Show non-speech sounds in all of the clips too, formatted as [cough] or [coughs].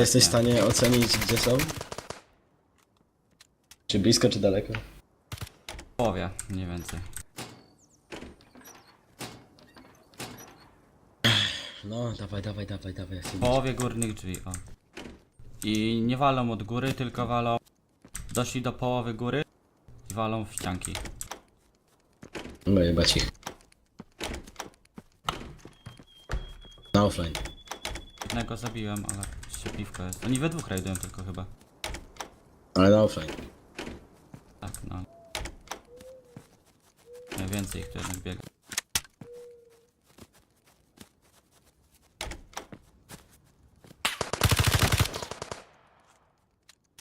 Jesteś w nie. stanie ocenić, gdzie są? Czy blisko, czy daleko? W połowie, mniej więcej. No, dawaj, dawaj, dawaj, dawaj. Ja chcę połowie górnych drzwi, o. I nie walą od góry, tylko walą... Doszli do połowy góry i walą w ścianki. No jebać ich. Na offline. Jednego zabiłem, ale jeszcze piwko jest. Oni we dwóch rajdują tylko chyba. Ale na offline. Tak, no. Najwięcej ich tu jednak biega.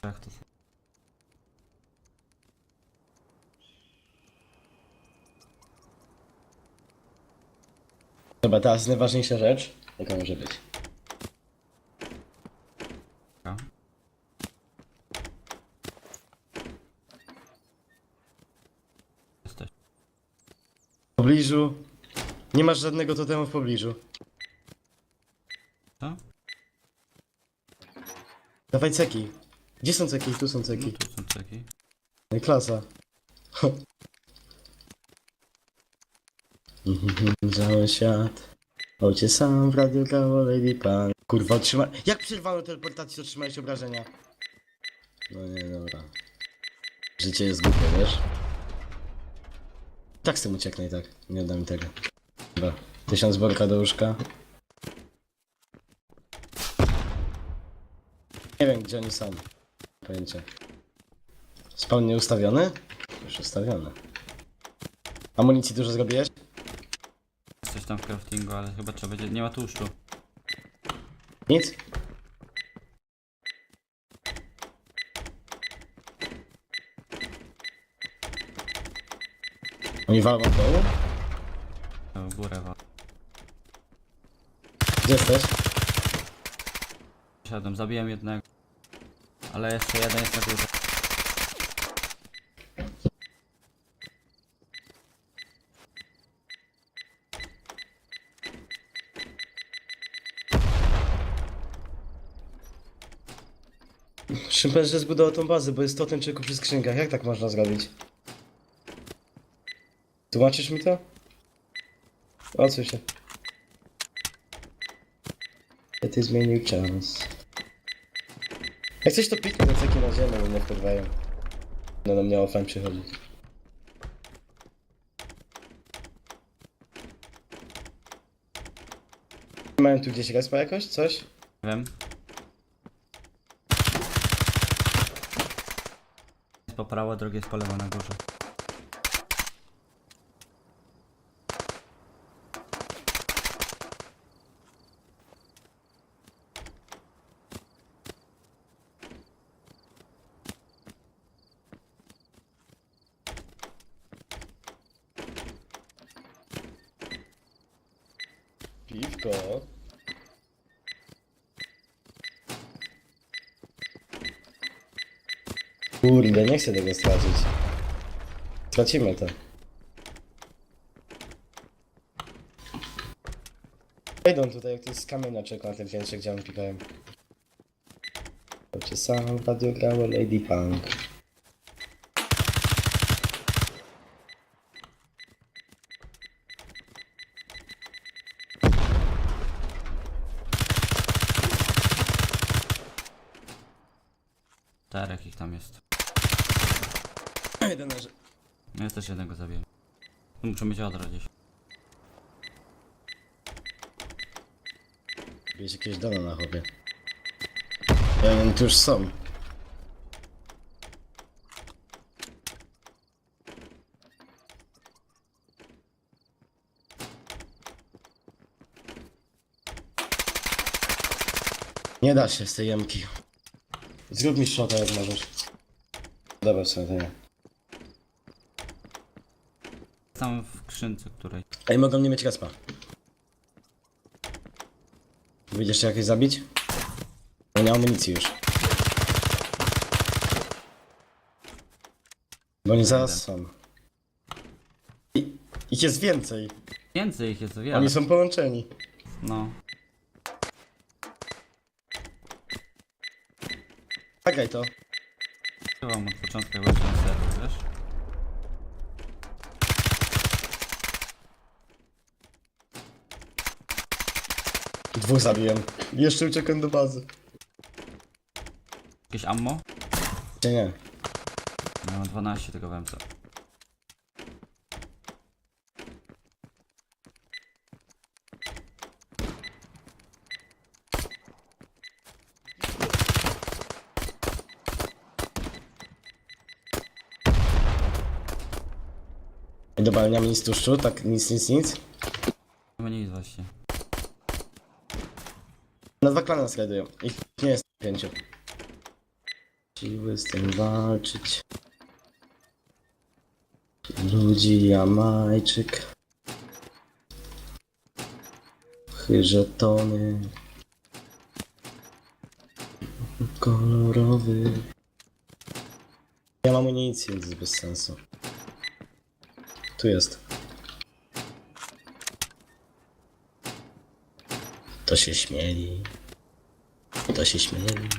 Tak, to są. Dobra, teraz najważniejsza rzecz. Jaka może być? Ja. Jesteś. W pobliżu. Nie masz żadnego totemu w pobliżu. Co? Dawaj ceki. Gdzie są ceki? Tu są No ceki. tu są ceki. No i klasa. [laughs] Cały świat. Ojciec sam w radiu grało Lady Pan. Kurwa, otrzyma... Jak przerwano teleportację, otrzymałeś obrażenia? No nie, dobra. Życie jest głupie, wiesz? Tak z tym ucieknę i tak. Nie oddam mi tego. Dobra. Tysiąc worka do łóżka. Nie wiem, gdzie oni są. Pojęcie. Spawn nie ustawiony? Już ustawiony. Amunicji dużo zrobiłeś? Coś tam w craftingu, ale chyba trzeba będzie. Nie ma tłuszczu. Nic? Oni walą w dołu? No, w górę wa. Gdzie jesteś? Siadłem, zabiłem jednego. Ale jeszcze jeden jest na górze. Szympanz zbudował tą bazę, bo jest totem czeku przy skrzynkach. Jak tak można zrobić? Tłumaczysz mi to? Odsuń się. Ja ty zmienił czas. Jak coś to piknę do ceki na ziemię, mnie wkurwają. No na mnie offline przychodzić. Mają tu gdzieś respa jakoś? Coś? Wiem. Jest po prawo, drugie jest po lewo na górze. Piwko. Kurde, nie chcę tego stracić. Stracimy to. Wejdą tutaj, jak to jest z kamienia czeka na tym piętrze, gdzie on pikałem. To czy sam w radio grało Lady Punk. Czterech ich tam jest. Jeden leży. No też jednego zabiłem. Tu muszę mieć odro gdzieś. Jest jakieś dane na chopie. Ja wiem, tu już są. Nie da się z tej jemki. Zrób mi shota jak możesz. Dobra, sobie to nie. Tam w skrzynce której. Ej, mogą nie mieć respa. Wyjdziesz jakieś zabić? No nie amunicji już. Bo oni zaraz są. I, ich jest więcej. Więcej ich jest wiele. Oni są połączeni. No. Zagraj to. Byłam od początku jak serwer, wiesz? Dwóch zabiłem. Jeszcze uciekłem do bazy. Jakieś ammo? Nie, nie. Ja mam 12 tego wemca. I dobra, nie mam nic tłuszczu, tak nic, nic, nic. Chyba nic właśnie. Na dwa klany nas rajdują. Ich nie jest pięciu. Siły z tym walczyć. Ludzi Jamajczyk. Chyżetony. Kolorowy. Ja mam amunicję, więc bez sensu. Tu jest. To się śmieli. To się śmieli.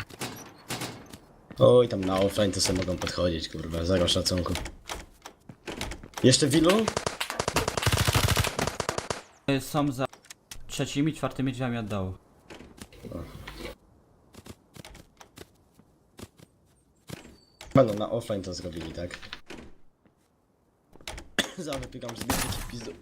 Oj, tam na offline to sobie mogą podchodzić, kurwa, zero szacunku. Jeszcze w ilu? Y, Są za trzecimi, czwartymi drzwiami od dołu. Będą na offline to zrobili, tak? [coughs] Zawypykam z [coughs] w pizdu.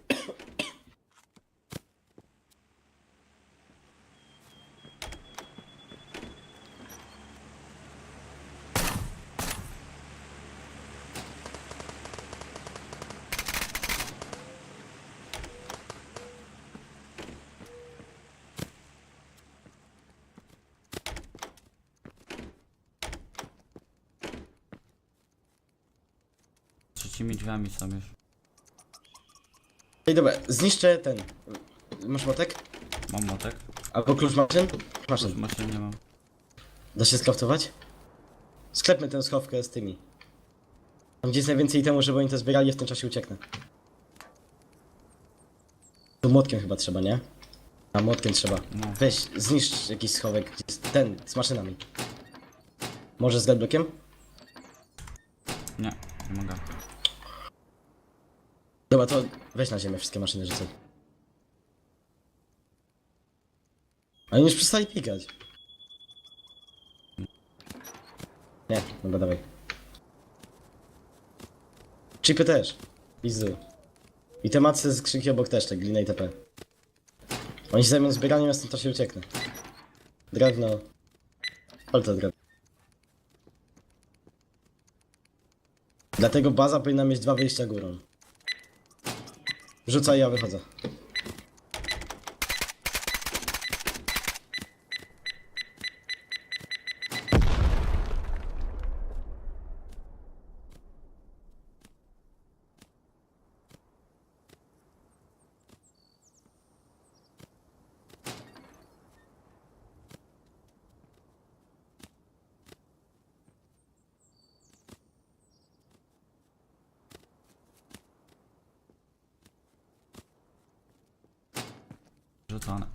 Trzecimi drzwiami są już. Ej, dobra, zniszczę ten. Masz motek? Mam motek. Albo klucz maszyn? Już Maszyn. maszyn nie mam. Da się skraftować? Sklepmy tę schowkę z tymi. Tam gdzie jest najwięcej temu, żeby oni to zbierali, w tym czasie ucieknę. Tu młotkiem chyba trzeba, nie? A młotkiem trzeba. No. Weź, zniszcz jakiś schowek, gdzie jest ten, z maszynami. Może z deadblockiem? Nie, nie mogę. Dobra, to weź na ziemię wszystkie maszyny rzucaj. Oni już przestali pikać. Nie, dobra, dawaj. Chipy też. Pizdu. I te macy z skrzynki obok też, tak, glina i TP. Oni się zajmą zbieraniem, ja stąd to się ucieknę. Drewno. Ale to drewno. Dlatego baza powinna mieć dwa wyjścia górą. Rzucaj, ja wychodzę. Rzucone.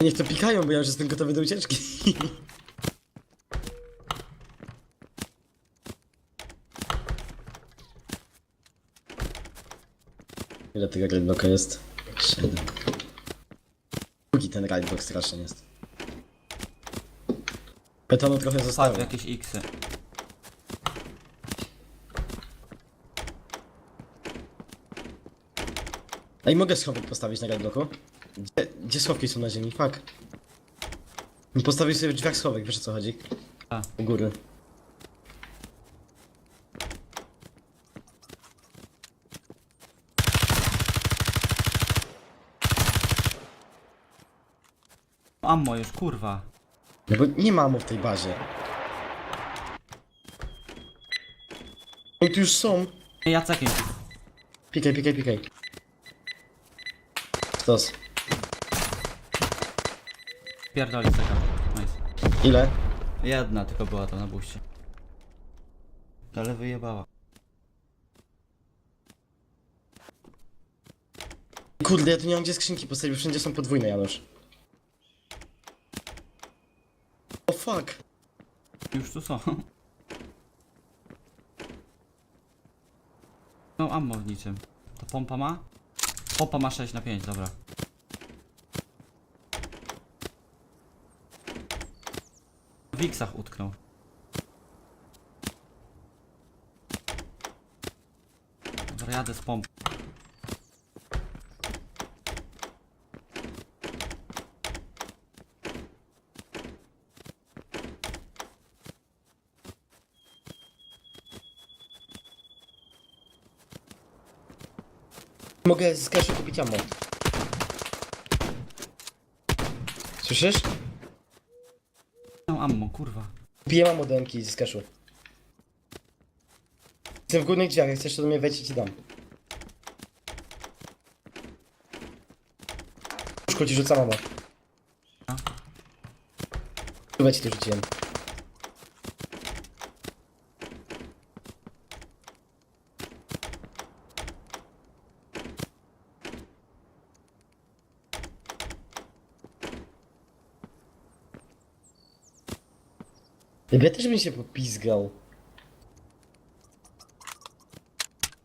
Niech to pikają, bo ja już jestem gotowy do ucieczki. Ile tego raidblocka jest? 7. Długi ten raidblock strasznie jest. Betonu trochę zostało. Patrz, jakieś xy. Ej, mogę schowek postawić na raidblocku? Gdzie, gdzie schowki są na ziemi? Fuck. Postawił sobie w drzwiach schowek, wiesz o co chodzi? A. U góry. Ammo już, kurwa. No bo nie ma mu w tej bazie. Oni tu już są. Jacekiem. Pikaj, pikaj, pikaj. Stos. Pierdoli ceka. Nice. Ile? Jedna tylko była to na buście. Ale wyjebała. Kurde, ja tu nie mam gdzie skrzynki postawić, wszędzie są podwójne, Janusz. O fuck. Już tu są. No ammo w niczym. To pompa ma? Pompa ma 6 na 5, dobra. W Wiksach utknął. Dobra, jadę z pomp. Mogę z cashu kupić ammo. Słyszysz? No ammo, kurwa. Kupiłem ammo do MK z cashu. Jestem w górnych drzwiach, jak chcesz to do mnie wejść i ci dam. Szkoda ci rzucam ammo. A? Tu ci tu rzuciłem. Bym się popizgał.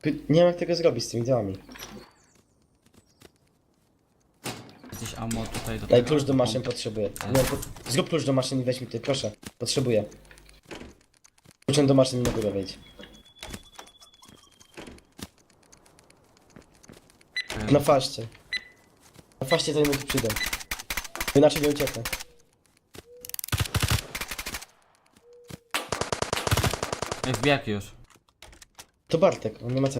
Py- Nie wiem jak tego zrobić z tymi działami. Gdzieś ammo tutaj do Daj klucz do maszyn, potrzebuję. Nie, po... Zrób klucz do maszyn i weź mi tutaj, proszę. Potrzebuję. Kluczem do maszyn górę wejdź. Okej. Na faście. Na faście to nie tu przyjdę. Inaczej nie ucieknę. Wbiegł już. To Bartek, on nie ma co.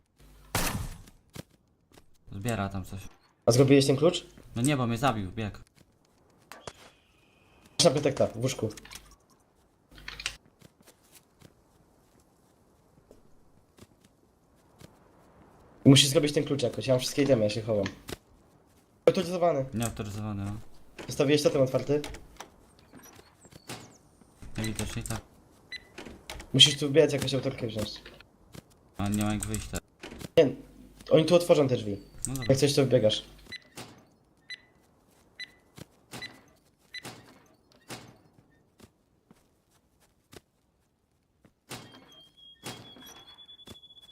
Zbiera tam coś. A zrobiłeś ten klucz? No nie, bo mnie zabił, bieg. Masz na protekta, w łóżku. Musisz zrobić ten klucz jakoś, ja mam wszystkie itemy, ja się chowam. Autoryzowany. Nieautoryzowany, no. Zostawiłeś totem otwarty? Najwidoczniej tak. Musisz tu wbijać jakąś autorkę wziąć. A nie ma jak wyjść teraz. Nie, oni tu otworzą te drzwi. No dobra. Jak coś to wbiegasz.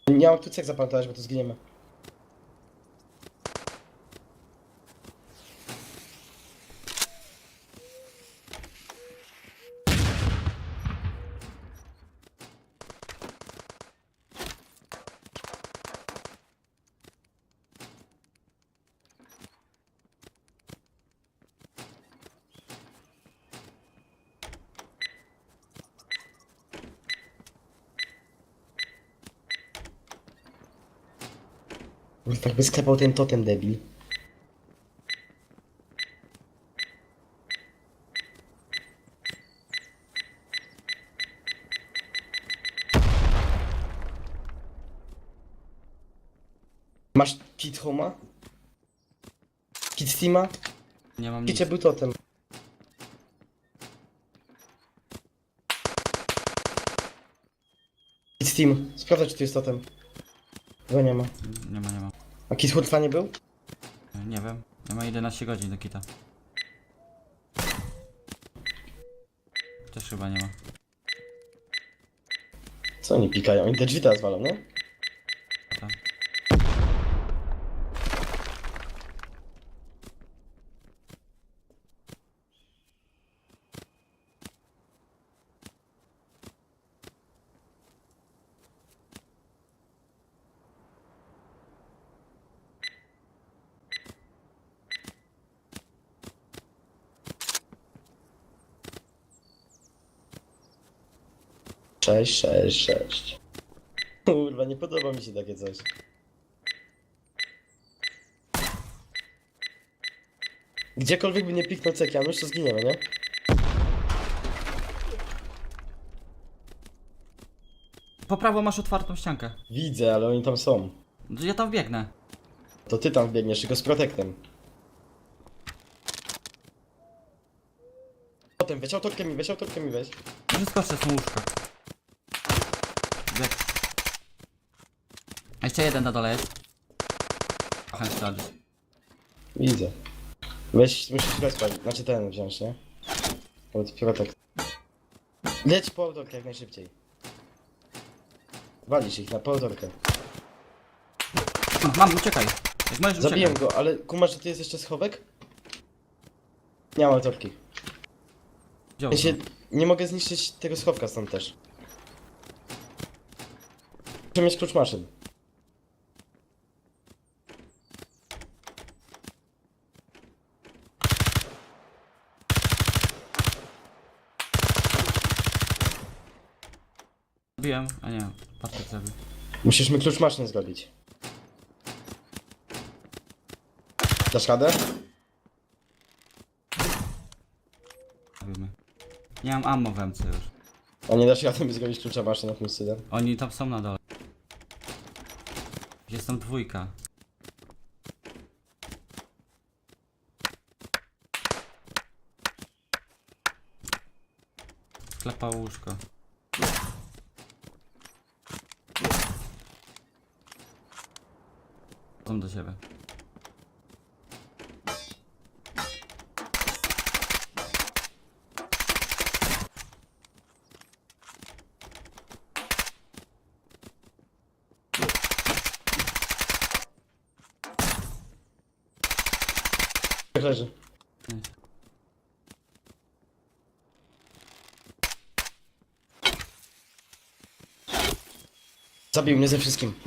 Nie mam tu cech zapamiętać, bo to zginiemy. Kurwa, tak by sklepał ten totem debil. Masz kit homa? Kit steama? Nie mam nic. Kicie był totem. Kit steam. Sprawdzę czy tu jest totem. Chyba nie ma. Nie ma, nie ma. A kit hurtwa nie był? Nie wiem. Nie ma 11 godzin do kita. Też chyba nie ma. Co oni pikają? Oni te drzwi teraz walą, no? 6, 6, 6. Kurwa, nie podoba mi się takie coś. Gdziekolwiek by nie piknął cekianusz, to zginiemy, nie? Po prawo masz otwartą ściankę. Widzę, ale oni tam są. No ja tam biegnę. To ty tam biegniesz, tylko z protektem. Potem weź autorkę mi, weź autorkę mi, weź. A Jeszcze jeden na dole jest. Strzelić. Widzę. Weź, musisz respać, znaczy ten wziąć, nie? Dopiero tak. Leć po autorkę jak najszybciej. Walisz ich na półtorkę. Mam, uciekaj. Jak możesz, Zabiłem uciekaj. go, ale kumasz, że tu jest jeszcze schowek? Nie mam autorki. Wziął Ja się nie mogę zniszczyć tego schowka stąd też. Muszę mieć klucz maszyn. Zabiłem, a nie, Bartek zabił. Musisz mi klucz maszyn zrobić. Dasz radę? Mnie. Nie mam ammo w MC już. A nie dasz rady mi zrobić klucza maszyn tym sydem? Oni tam są na dole. Jest tam dwójka. Sklepał łóżko. Są do siebie. Jak leży. Zabił mnie ze wszystkim.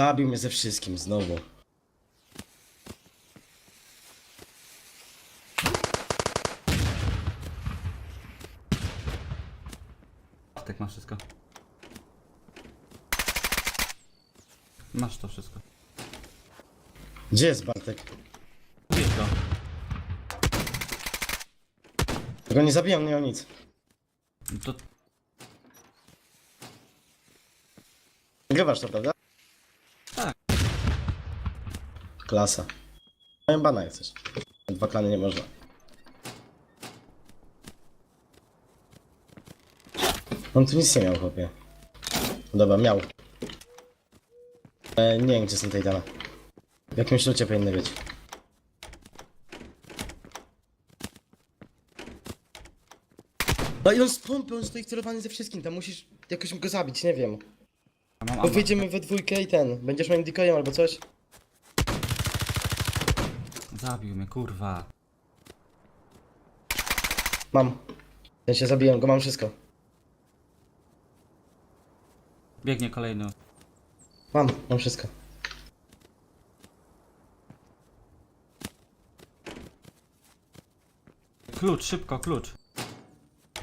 Zabił mnie ze wszystkim znowu. Bartek ma wszystko. Masz to wszystko. Gdzie jest Bartek? Bierz go. Tego nie zabijam, nie o nic. No To Nagrywasz to, prawda? Tak. Klasa. Mają bana jak chcesz. Dwa klany nie można. On tu nic nie miał, chłopie. Dobra, miał. E, nie wiem, gdzie są te itemy. W jakimś lucie powinny być. No i on z pompy, on stoi wcelowany ze wszystkim, tam musisz jakoś go zabić, nie wiem. mam Bo ammo. wyjdziemy we dwójkę i ten, będziesz moim decoyem albo coś. Zabił mnie, kurwa. Mam. Ja się zabiłem go, mam wszystko. Biegnie kolejny. Mam, mam wszystko. Klucz, szybko, klucz.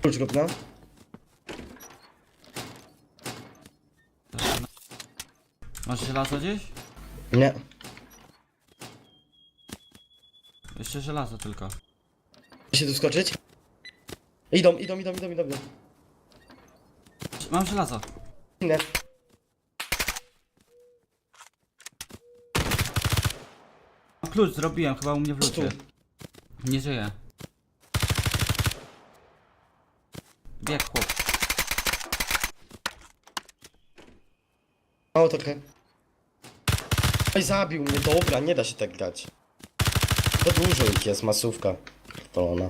Klucz lub no? Masz żelazo gdzieś? Nie. Jeszcze żelazo tylko. Da się tu skoczyć? Idą, idą, idą, idą, idą. idą. Mam żelazo. Nie. Mam klucz zrobiłem, chyba u mnie w lucie. Nie żyje. Bieg chłop. Mało trochę. Oj, zabił mnie, dobra, nie da się tak grać. To dużo ich jest, masówka. To ona.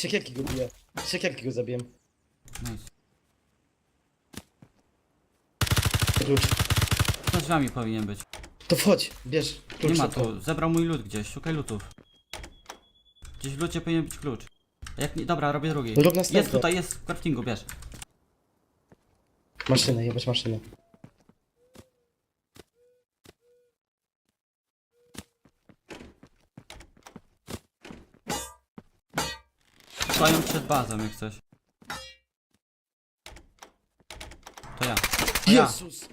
Siekierki go bije. Siekierki go zabiłem. Nice. Klucz. Za drzwiami powinien być. To wchodź, bierz klucz. Nie ma tu. Zebrał mój lód gdzieś. Szukaj lutów. Gdzieś w lucie powinien być klucz. A Jak nie, dobra, robię drugi. Rób następny. Jest tutaj, jest w craftingu, bierz. Maszynę, jebać maszynę. Stoją przed bazą jak coś. Ja. Jezus!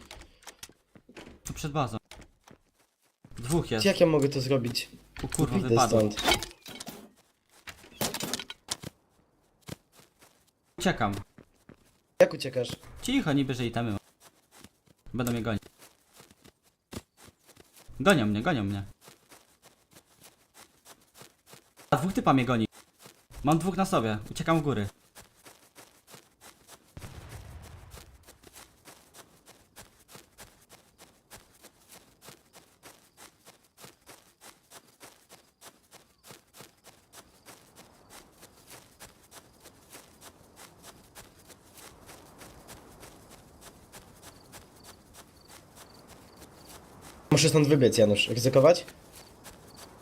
Tu przed bazą. Dwóch jest. Jak ja mogę to zrobić? O kurwa, Idę wypadło. stąd. Uciekam. Jak uciekasz? Cicho, niby, że i tam mam. Będą mnie gonić. Gonią mnie, gonią mnie. A dwóch typa mnie goni. Mam dwóch na sobie. Uciekam w góry. Muszę stąd wybiec, Janusz. Ryzykować?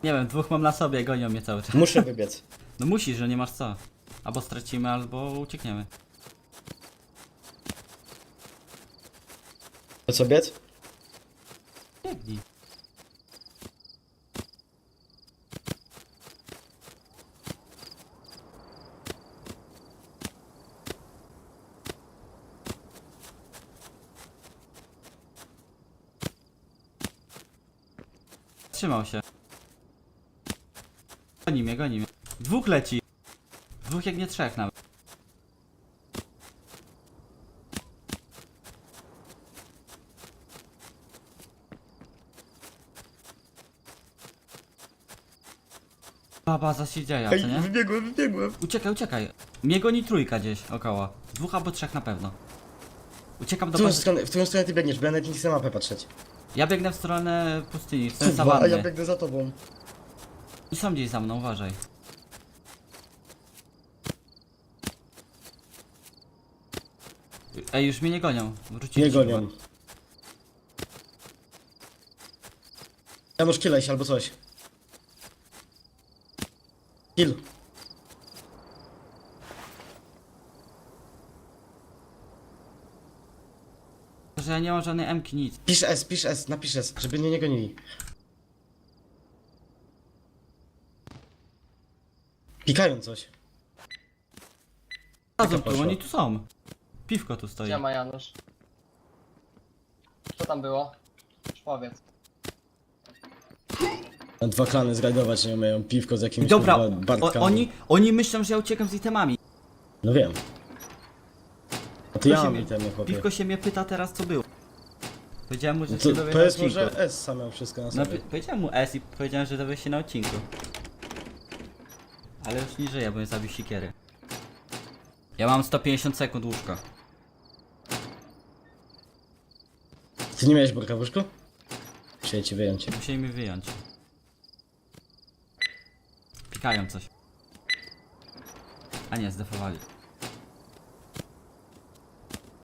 Nie wiem, dwóch mam na sobie, gonią mnie cały czas. Muszę [laughs] wybiec. No musisz, że nie masz co. Albo stracimy, albo uciekniemy. To co biec? Trzymał się. Goni mnie, goni mnie. Dwóch leci. Dwóch jak nie trzech nawet. Baba zasiedziaja, co nie? wybiegłem, wybiegłem. Uciekaj, uciekaj. Mnie goni trójka gdzieś około. Dwóch albo trzech na pewno. Uciekam W do którą, bazy. stronę, w którą stronę ty biegniesz? Nie chcę na mapę patrzeć. Ja biegnę w stronę pustyni, w stronę Kurwa, a sawanny. ja biegnę za tobą. I są gdzieś za mną, uważaj. Ej, już mnie nie gonią. Wrócili Nie gonią. chyba. Janusz, kilaj się albo coś. Kill. Że nie mam żadnej emki, nic. Pisz S, pisz S, napisz S, żeby mnie nie gonili. Pikają coś. Razem tu, oni tu są. Piwko tu stoi. Gdzie ma Janusz? Co tam było? Już powiedz. Na dwa klany zrajdować nie umieją piwko z jakimiś Dobra, kurwa, o, Bartkami. oni, oni myślą, że ja uciekam z itemami. No wiem. To ja się mam mnie- itemy, chłopie. Piwko się mnie pyta teraz co było. Powiedziałem mu, że No się to dowie na powiedz mu, odcinku. że S sam miał wszystko na No, sobie. p- powiedziałem mu S i powiedziałem, że dowie się na odcinku. Ale już nie żyję, bo mnie zabił sikiery. Ja mam 150 sekund łóżka. Ty nie miałeś burka w łóżku? Musieli ci wyjąć. Musieli mi wyjąć. Pikają coś. A nie, zdefowali.